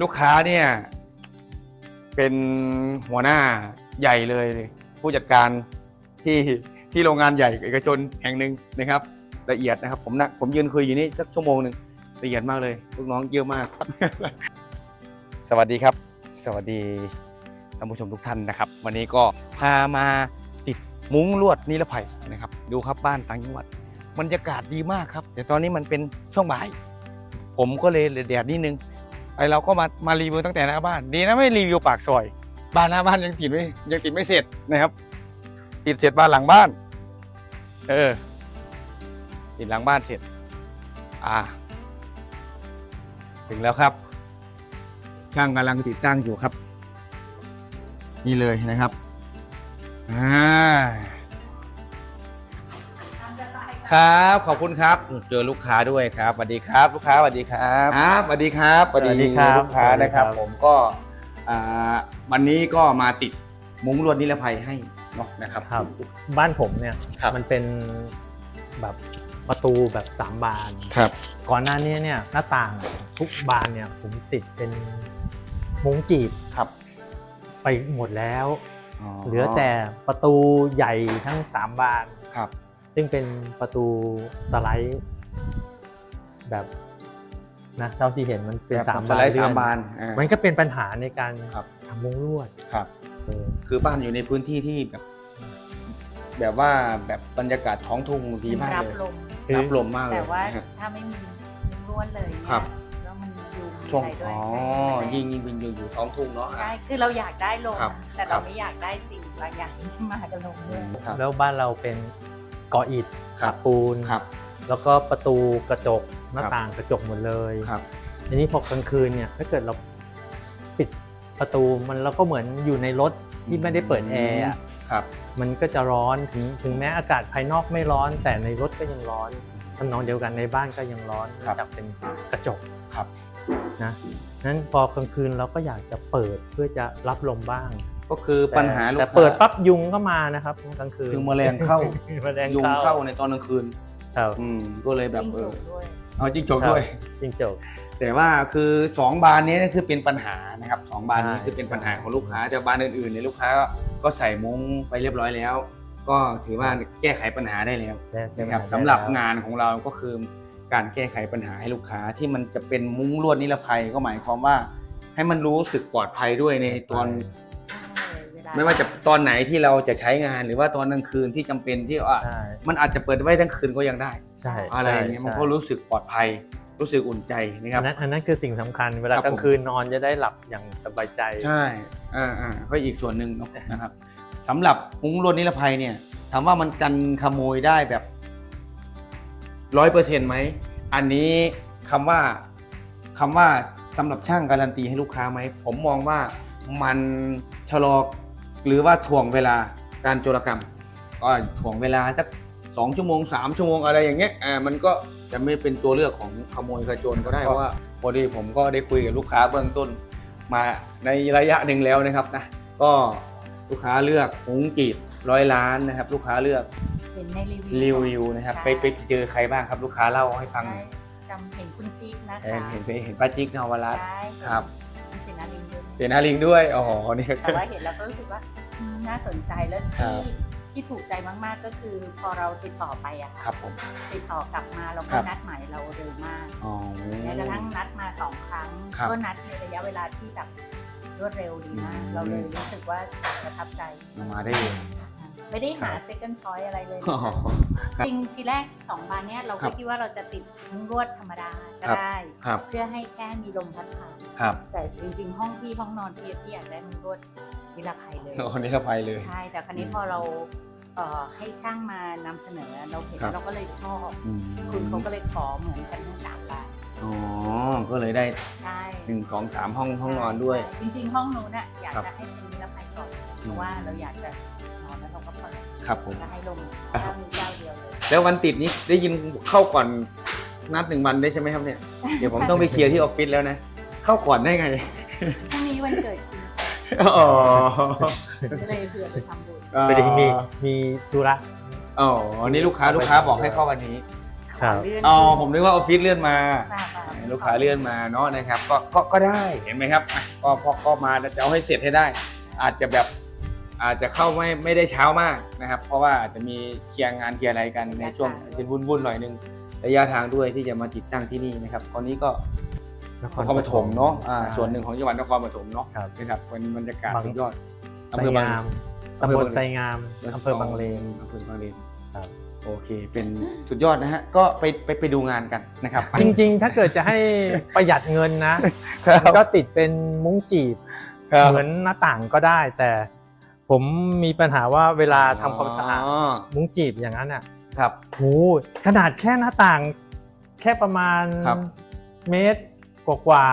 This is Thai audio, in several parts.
ลูกค้าเนี่ยเป็นหัวหน้าใหญ่เลย ผู้จัดการที่ที่โรงงานใหญ่เอกชนแห่งหนึ่งนะครับ ละเอียดนะครับ ผมนะผมยืนคุยอยู่นี่สักชั่วโมงหนึ่งละเอียดมากเลยลูกน้องเยอะมาก สวัสดีครับ สวัสดีท่านผู้ชมทุกท่านนะครับ วันนี้ก็พามาติดมุ้งลวดนิรภัยนะครับ ดูครับบ้านต่างจังหวัดบรรยากาศดีมากครับแต่ตอนนี้มันเป็นช่วงบ่าย ผมก็เลยแดดนิดนึง ไอเราก็มามารีวิวตั้งแต่หน้าบ้าน ดีนะไม่รีวิวปากซอย บ้านหน้าบ้านยังติดไม่ยังติดไม่เสร็จนะครับ ติดเสร็จบ้านหลังบ้าน เออ ติดหลังบ้านเสร็จ อ่า ถึงแล้วครับ ช่างกำลังติดตั้งอยู่ครับ นี่เลยนะครับอ่า ครับ ขอบคุณครับ เจอลูกค้าด้วยครับสวัสดีครับ ลูกค้าสวัสดีครับครับสวัสดีครับสวัสดีครับลูกค้านะครับสวัสดีครับผมก็อ่าวันนี้ก็มาติดมุ้งลวดนิรภัยให้เนาะนะครับครับ บ้านผมเนี่ยครับมันเป็นแบบประตูแบบสามบานครับ ก่อนหน้านี้เนี่ยหน้าต่างทุกบานเนี่ยผมติดเป็นมุ้งจีบครับ ไปหมดแล้ว เหลือแต่ประตูใหญ่ทั้งสามบานครับ ซึ่งเป็นประตูสไลด์แบบนะเท่าที่เห็นมันเป็นแบบสามสบานไลด์เลื่อสามบานอ่า มันก็เป็นปัญหาในการครับ ทำมุ้งลวดครับ เออ คือบ้านอยู่ในพื้นที่ที่แบบ แบบว่าแบบบรรยากาศท้องทุ่งดีมากรับเลยลมคือ รับลมมากเลยแต่ว่านะครับถ้าไม่มีล้วนเลยเนี่ยครับ แล้วมันยุงมีช่วงอะไรด้วอ๋ยอใช่ยิ่งยิ่งยิ่งอยู่อยู่ท้องทุ่งเนาะ ใช่คือเราอยากได้ลมครับแต่ครัเราบ ไม่อยากได้สิ่งบางอย่างที่มากับลมด้วย ครับ แล้วบ้านเราเป็น ก่ออิฐครับฉาบปูน ครับ แล้วก็ประตูกระจกหน้าครับ ต่างกระจกหมดเลยครับ ทีนี้พอกลางคืนเนี่ยถ้าเกิดเราปิดประตูมันเราก็เหมือนอยู่ในรถที่ไม่ได้เปิดแอร์อะครับ มันก็จะร้อนถึงถึงแม้อากาศภายนอกไม่ร้อน แต่ในรถก็ยังร้อนทำนองเดียวกันในบ้านก็ยังร้อนเนื่องจากเป็นกระจก ครับ นะนั้นพอกลางคืนเราก็อยากจะเปิดเพื่อจะรับลมบ้าง ก็คือปัญหาลูกแต่ค้าเปิดปั๊บยุงก็มานะครับกลางคืนคือแมลงเข้าแมลงยุงเข้าเข้าในตอนกลางคืนครับอืมก็เลยแบบจิ้งเอจอกด้วยเอาจิ้งจกด้วย จริงจบแต่ว่าคือสองบานนี้คือเป็นปัญหานะครับสองบานนี้ใช่คือเป็นปัญหาใช่ของลูกค้าแต่บานอื่นๆเนี่ยลูกค้าก็ใส่มุ้งไปเรียบร้อยแล้ว ก็ถือว่าแก้ไขปัญหาได้แล้วนะครับสำหรับงานของเราก็คือการแก้ไขปัญหาให้ลูกค้าที่มันจะเป็นมุ้งลวดนิรภัยก็หมายความว่า ให้มันรู้สึกปลอดภัยด้วยในตอนใช่เวลา ไม่ว่าจะตอนไหนที่เราจะใช้งานหรือว่าตอนกลางคืนที่จำเป็นที่ว่า ใช่ มันอาจจะเปิดไว้ทั้งคืนก็ยังได้ ใช่อะไรอย่างเงี้ยใช่มันก็รู้สึกปลอดภัย รู้สึกอุ่นใจนะคอัรันบนั้นอันนั้นคือสิ่งสำคัญ เวลาครับกลางคืนนอนจะได้หลับอย่างสบายใจ ใช่อ่าอ่าก็อีกส่วนหนึ่งเนอะนะครับสำหรับมุ้งลวดนิรภัยเนี่ยถามว่ามันกันขโมยได้แบบร้อยเปอร์เซ็นต์ไหม อันนี้คำว่าคำว่าสำหรับช่างการันตีให้ลูกค้าไหม ผมมองว่ามันชะลอ หรือว่าถ่วงเวลาการโจรกรรม ก็ถ่วงเวลาสักสองชั่วโมงสามชั่วโมงอะไรอย่างเงี้ยอ่ามันก็จะไม่เป็นตัวเลือกของขโมยขโจรก็ได้เพราะว่าพอดีผมก็ได้คุยกับลูกค้าเบื้องต้น มาในระยะหนึ่งแล้วนะครับนะก็ลูกค้าเลือกหุงจีบร้อยล้านนะครับ ลูกค้าเลือกเห็นในรีวิวรีวิวนะครับใช่ไปไปเจอใครบ้างครับลูกค้าเล่าให้ฟังหน่อยจำเห็นคุณจิ๊กนะเห็คะนเห็นไปเห็นป้าจิ๊กนวรัตน์ใช่ครับ คุณเสนาลิงด้วยเสนาลิงด้วย อ๋อ นี่ก็ แต่ว่าเห็นแล้วก็รู้สึกว่าอืมน่าสนใจแล้วครัที่บ ที่ถูกใจมากๆก็คือพอเราติดต่อไปอะคค่ะรับผม ติดต่อกลับมาเราคก็รับนัดหมายเราเร็วมากอ๋อ แม้กระทั่งนัดมาสองครั้ง ครับก็นัดในระยะเวลาที่แบบรวดเร็วดีมาก อืม เราเลยรู้สึกว่าประทับใจ มาได้เลย ไม่ได้หาครับ second choice อะไรเลยอ๋อครับ จริงทีแรกสองบานเนี้ยเราครัก็บคิดว่าเราจะติดมุ้งลวดธรรมดาก็ครับ ได้ ครับเพื่อให้แค่มีลมพัดผ่านครับแต่จริงๆ ห้องพี่ห้องนอนพี่พี่อยากได้มุ้งลวดนิรภัยเลย โอ้นี่ก็ไปเลย ใช่ แต่ครั้นี้อืมพอเราเอ่อให้ช่างมานำเสนอเราเห็นครับ เราก็เลยชอบ อืมคุณเขาก็เลยขอเหมือนกันทั้งสามบานอ๋อก็เลยได้ใช่หนึ่งสองสามห้องห้องนอนด้วย ใช่จริงๆ ห้องนู้นน่ะอยากครับ จะให้เป็นนิรภัยก่อนเพราะว่าเราอยากจะ ครับผม ก็ให้ลมครับเจ้านี้เจ้าเดียวเลย แล้ววันติดนี้ได้ยินเข้าก่อนนัดหนึ่งวันได้ใช่ไหมครับเนี่ย เดี๋ยวผมต้องไปเคลียร์ที่ออฟฟิศแล้วนะ เข้าก่อนได้ไง พรุ่งนี้วันเกิดคุณอ๋อก็เลยเผื่อไปทำบุญไม่ได้มีมีธุระ อ๋อนี่ลูกค้าลูกค้าบอกให้เข้าวันนี้ ครับ เลื่อนอ๋อผมนึกว่าออฟฟิศเลื่อนมา ป่าป่าให้ลูกค้าเลื่อนมาเนาะนะครับก็ก็ก็ได้เห็นไหมครับอะก็ก็ก็มาจะเอาให้เสร็จให้ได้ อาจจะแบบ อาจจะเข้าไม่ไม่ได้เช้ามากนะครับ เพราะว่าอาจจะมีเคลียร์งานเคลียร์อะไรกันในช่วงเป็นวุ่นๆหน่อยนึงระยะทางด้วยที่จะมาติดตั้งที่นี่นะครับตอนนี้ก็นครปฐมเนาะอ่าใช่ส่วนหนึ่งของจังหวัดนครปฐมเนาะครับ นะครับเป็นบรรยากาศบางสุดยอดไซงามอำเภอบางตำบลไซงามอำเภอบางเลน อำเภอบางเลนครับ โอเค เป็นสุดยอดนะฮะ ก็ไปไปไปดูงานกันนะครับจริงๆ ถ้าเกิดจะให้ประหยัดเงินนะ ครับ ก็ติดเป็นมุ้งจีบ ครับ เหมือนหน้าต่างก็ได้ แต่ ผมมีปัญหาว่าเวลาทำความสะอาดอ๋อมุ้งจีบอย่างนั้นอะครับ โหขนาดแค่หน้าต่าง แค่ประมาณครับเมตรกว่า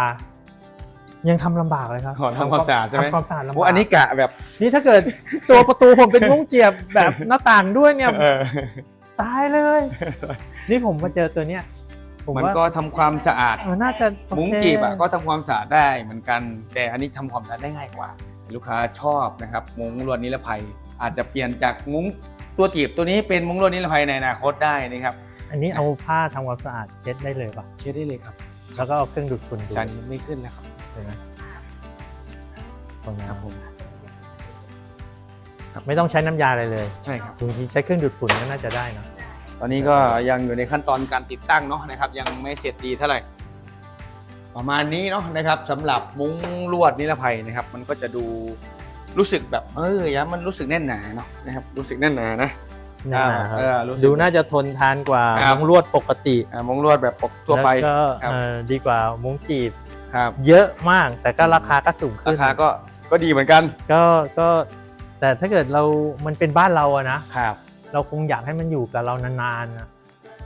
ๆยังทำลำบากเลยครับอ๋อทำความสะอาดใช่ไหม ทำความสะอาดลำโอ้บากอันนี้กะแบบนี่ถ้าเกิดตัวประตูผมเป็นมุ้งเจียบแบบหน้าต่างด้วยเนี่ยเออตายเลย นี่ผมมาเจอตัวเนี้ยผมมันว่าก็ทำความสะอาดเออน่าจะโอเค มุ้งจีบอะก็ทำความสะอาดได้เหมือนกัน แต่อันนี้ทำความสะอาดได้ง่ายกว่า ลูกค้าชอบนะครับ มุ้งลวดนิรภัย อาจจะเปลี่ยนจากมุ้งตัวจีบตัวนี้เป็นมุ้งลวดนิรภัยในอนาคตได้นะครับ อันนี้เอาผ้าทำความสะอาดเช็ดได้เลยป่ะ เช็ดได้เลยครับแล้วก็เอาเครื่องดูดฝุ่นดูสันไม่ขึ้นแล้วครับใช่ไหมตรงนี้ครับผมไม่ต้องใช้น้ำยาอะไรเลยใช่ครับบางทีใช้เครื่องดูดฝุ่นก็น่าจะได้นะตอนนี้ก็ยังอยู่ในขั้นตอนการติดตั้งเนาะนะครับ ยังไม่เสร็จดีเท่าไหร่ ประมาณนี้เนาะนะครับสำหรับมุ้งลวดนิรภัยนะครับ มันก็จะดูรู้สึกแบบเออยะมันรู้สึกแน่นหนาเนาะนะครับรู้สึกแน่นหนานะนั่นนะครับเออรู้สึก ดูน่าจะทนทานกว่าครับ มุ้งลวดปกติอ่ามุ้งลวดแบบปกทั่วไป แล้วก็ครับ เอ่อดีกว่ามุ้งจีบครับเยอะมาก แต่ก็ราคาก็สูงราขึ้นคาก็ก็ดีเหมือนกันก็ก็ แต่ถ้าเกิดเรามันเป็นบ้านเราอะนะ ครับ เราคงอยากให้มันอยู่กับเรานานๆนะ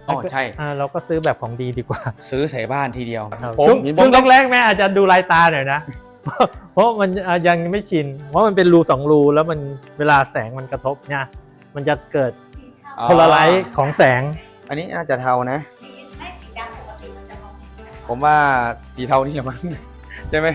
อ๋อใช่ อ่าเราก็ซื้อแบบของดีดีกว่าซื้อใส่บ้านทีเดียวครับผมช่วงผมช่วงแรกๆแม่อาจจะดูลายตาหน่อยนะ เพราะมันอะยังไม่ชินเพราะมันเป็นรูสองรูแล้วมันเวลาแสงมันกระทบเนี่ยมันจะเกิดอ๋อโพลาไรซ์ของแสง อันนี้น่าจะเทานะสีไม่สีดำปกติมันจะมองเห็นชัดผมว่าสีเทานี่แหละมั้งใช่ไหม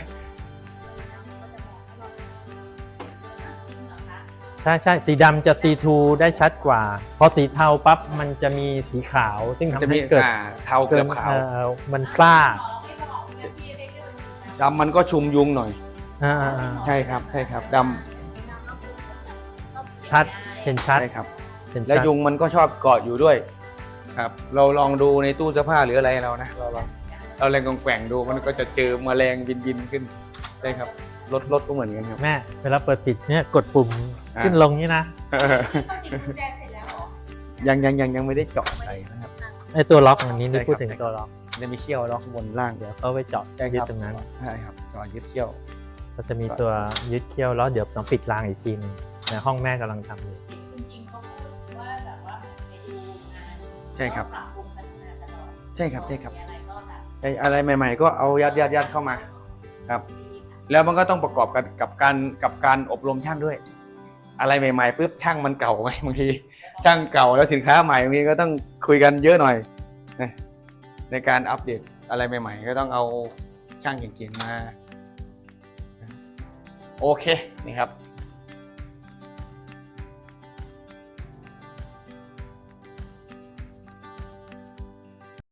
ช่ใช่สีดำจะ C2 ได้ชัดกว่า พอสีเทาปั๊บมันจะมีสีขาว ซึ่งทำจะมีให้เกิดอ่าเทาเกือบขาวเอ่อมันกล้าดำมันก็ชุมยุงหน่อย อ่าใช่ครับใช่ครับดชัดเห็นำชัดใช่ครับ เห็นและชัดยุงมันก็ชอบเกาะอยู่ด้วย ครับ เราลองดูในตู้เสื้อผ้าหรืออะไรเรานะเราลองเราแรงกองแกว่งดูมันก็จะเจอแมลงบินบินๆขึ้นใช่ครับ รถรถก็เหมือนกันครับ แม่เวลาเปิดปิดเนี่ยกดปุ่มอ่าขึ้นลงนี่นะยังยังยังยังไม่ได้เจาะใส่นะครับ ไอตัวล็อกอันนี้นี่ใช่ครับ พูดถึงตัวล็อกจะมีเขี้ยวล็อกบนล่างเดี๋ยว เขาไปเจาะใช่ยึคดรับตรงนั้นใช่ครับเจาะยึดเขี้ยว ก็จะมีตัวยึดเขี้ยวแล้วเดี๋ยวต้องปิดรางอีกทีหนึงในห้องแม่กำลังทำอยู่จริงๆเขาพูดว่าแบบว่าไปดูงานใช่ครับ ปรับปรุงพัฒนาตลอดใช่ครับใช่ครับมีอะไรก็แบบ ไอ้อะไรใหม่ ๆ ก็เอายัดยัดยัดเข้ามา ครับดีค่ะ แล้วมันก็ต้องประกอบกันกับการกับการอบรมช่างด้วย อะไรใหม่ๆปุ๊บช่างมันเก่าไงบางทีช่างเก่าแล้วสินค้าใหม่บางทีก็ต้องคุยกันเยอะหน่อยนะในการอัปเดตอะไรใหม่ ๆ ก็ต้องเอาช่างเก่งๆมา โอเคนี่ครับ